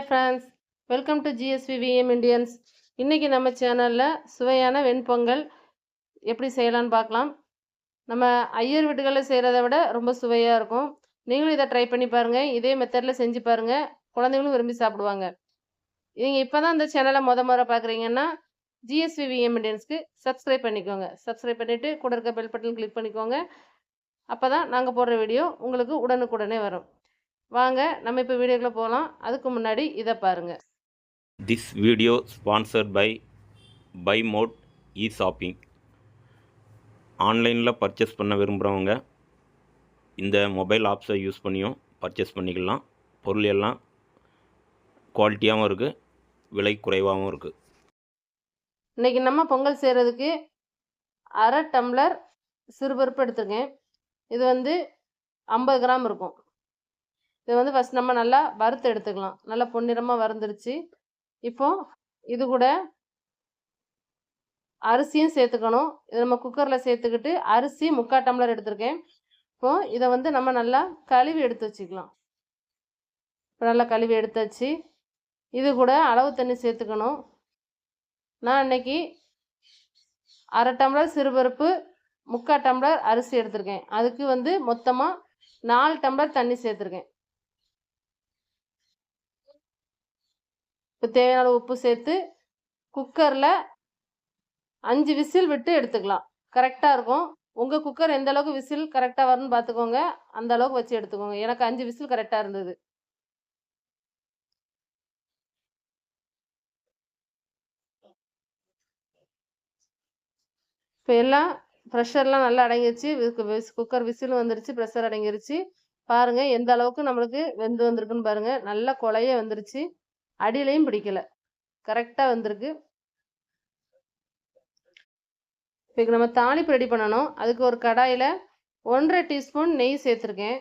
Welcome to GSV VM Indians இன்றைக்கி நம்ம சேனலில் சுவையான வெண்பொங்கல் எப்படி செய்யலான்னு பார்க்கலாம். நம்ம ஐயர் வீட்டுகளில் செய்கிறத விட ரொம்ப சுவையாக இருக்கும். நீங்களும் இதை ட்ரை பண்ணி பாருங்கள் இதே மெத்தடில் செஞ்சு பாருங்கள் குழந்தைங்களும் விரும்பி சாப்பிடுவாங்க. நீங்கள் இப்போ தான் இந்த சேனலை முத முறை பார்க்குறீங்கன்னா ஜிஎஸ்வி விஎம் இண்டியன்ஸ்க்கு சப்ஸ்கிரைப் பண்ணிக்கோங்க. சப்ஸ்கிரைப் பண்ணிவிட்டு கூட இருக்க பெல் பட்டன் கிளிக் பண்ணிக்கோங்க. அப்போ தான் நாங்கள் போடுற வீடியோ உங்களுக்கு உடனுக்குடனே வரும். வாங்க நம்ம இப்போ வீடியோக்குள்ளே போகலாம் அதுக்கு முன்னாடி இதை பாருங்கள் This video sponsored by by mode e shopping ஆன்லைனில் பர்ச்சேஸ் பண்ண விரும்புகிறவங்க இந்த மொபைல் ஆப்ஸை யூஸ் பண்ணியும் பர்ச்சேஸ் பண்ணிக்கலாம். பொருள் எல்லாம் குவாலிட்டியாகவும் இருக்குது விலை குறைவாகவும் இருக்குது இன்னைக்கு நம்ம பொங்கல் செய்கிறதுக்கு அரை டம்ளர் சிறுபருப்பு எடுத்துருக்கேன். இது வந்து ஐம்பது கிராம் இருக்கும். இது வந்து ஃபஸ்ட் நம்ம நல்லா வறுத்து எடுத்துக்கலாம். நல்லா பொன்னிறமாக வறுந்துருச்சு. இப்போ இது கூட அரிசியும் சேர்த்துக்கணும். இது நம்ம குக்கரில் சேர்த்துக்கிட்டு அரிசி முக்கால் டம்ளர் எடுத்திருக்கேன். இப்போ இதை வந்து நம்ம நல்லா கழுவி எடுத்து வச்சுக்கலாம். இப்போ நல்லா கழுவி எடுத்தாச்சு இது கூட அளவு தண்ணி சேர்த்துக்கணும். நான் அன்னைக்கு அரை டம்ளர் சிறுபருப்பு முக்கால் டம்ளர் அரிசி எடுத்திருக்கேன். அதுக்கு வந்து மொத்தமாக நாலு டம்ளர் தண்ணி சேர்த்துருக்கேன். இப்போ தேவையான உப்பு சேர்த்து குக்கரில் அஞ்சு விசில் விட்டு எடுத்துக்கலாம். கரெக்டாக இருக்கும். உங்கள் குக்கர் எந்த அளவுக்கு விசில் கரெக்டாக வரும்னு பார்த்துக்கோங்க. அந்த அளவுக்கு வச்சு எடுத்துக்கோங்க. எனக்கு அஞ்சு விசில் கரெக்டாக இருந்தது. இப்போ எல்லாம் ப்ரெஷர்லாம் நல்லா அடங்கிருச்சு. குக்கர் விசிலும் வந்துருச்சு ப்ரெஷர் அடங்கிருச்சு. பாருங்கள் எந்த அளவுக்கு நம்மளுக்கு வெந்து வந்திருக்குன்னு பாருங்கள் நல்லா கொலையே வந்துருச்சு. அடியிலையும் பிடிக்கல. கரெக்டாக வந்திருக்கு. இப்போ நம்ம தாளிப்பு ரெடி பண்ணணும். அதுக்கு ஒரு கடாயில் ஒன்றரை டீஸ்பூன் நெய் சேர்த்துருக்கேன்.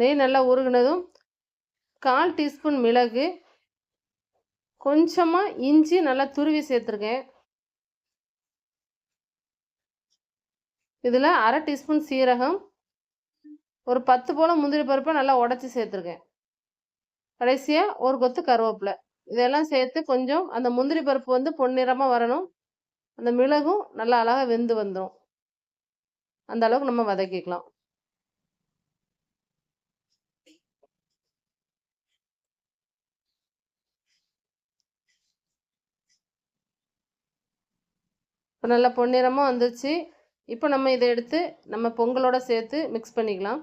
நெய் நல்லா உருகுனதும் கால் டீஸ்பூன் மிளகு கொஞ்சமாக இஞ்சி நல்லா துருவி சேர்த்துருக்கேன். இதில் அரை டீஸ்பூன் சீரகம் ஒரு பத்து போல் முந்திரி பருப்பை நல்லா உடச்சி சேர்த்துருக்கேன். கடைசியாக ஒரு கொத்து கருவேப்பிலை. இதெல்லாம் சேர்த்து கொஞ்சம் அந்த முந்திரி பருப்பு வந்து பொன்னிறமாக வரணும். அந்த மிளகும் நல்லா அழகாக வெந்து வந்துடும் அந்த அளவுக்கு நம்ம வதக்கிக்கலாம். இப்போ நல்லா பொன்னிறமாக வந்துருச்சு. இப்போ நம்ம இதை எடுத்து நம்ம பொங்கலோட சேர்த்து மிக்ஸ் பண்ணிக்கலாம்.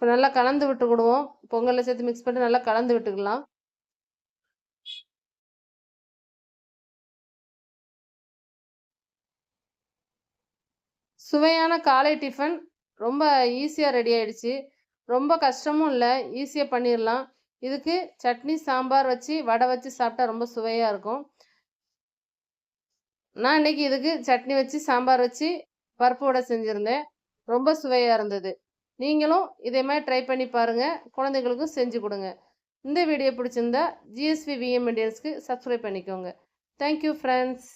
இப்போ நல்லா கலந்து விட்டுக்கிடுவோம். பொங்கலில் சேர்த்து மிக்ஸ் பண்ணி நல்லா கலந்து விட்டுக்கலாம். சுவையான காலை டிஃபன் ரொம்ப ஈஸியாக ரெடி ஆயிடுச்சு. ரொம்ப கஷ்டமும் இல்லை. ஈஸியாக பண்ணிடலாம் இதுக்கு சட்னி சாம்பார் வச்சு வடை வச்சு சாப்பிட்டா ரொம்ப சுவையாக இருக்கும். நான் இன்னைக்கு இதுக்கு சட்னி வச்சு சாம்பார் வச்சு பருப்பு வடை செஞ்சுருந்தேன். ரொம்ப சுவையாக இருந்தது. நீங்களும் இதே மாதிரி ட்ரை பண்ணி பாருங்கள் குழந்தைங்களுக்கும் செஞ்சு கொடுங்க. இந்த வீடியோ பிடிச்சிருந்தா ஜிஎஸ்வி விஎம் இண்டியன்ஸ்க்கு சப்ஸ்கிரைப் பண்ணிக்கோங்க. Thank you friends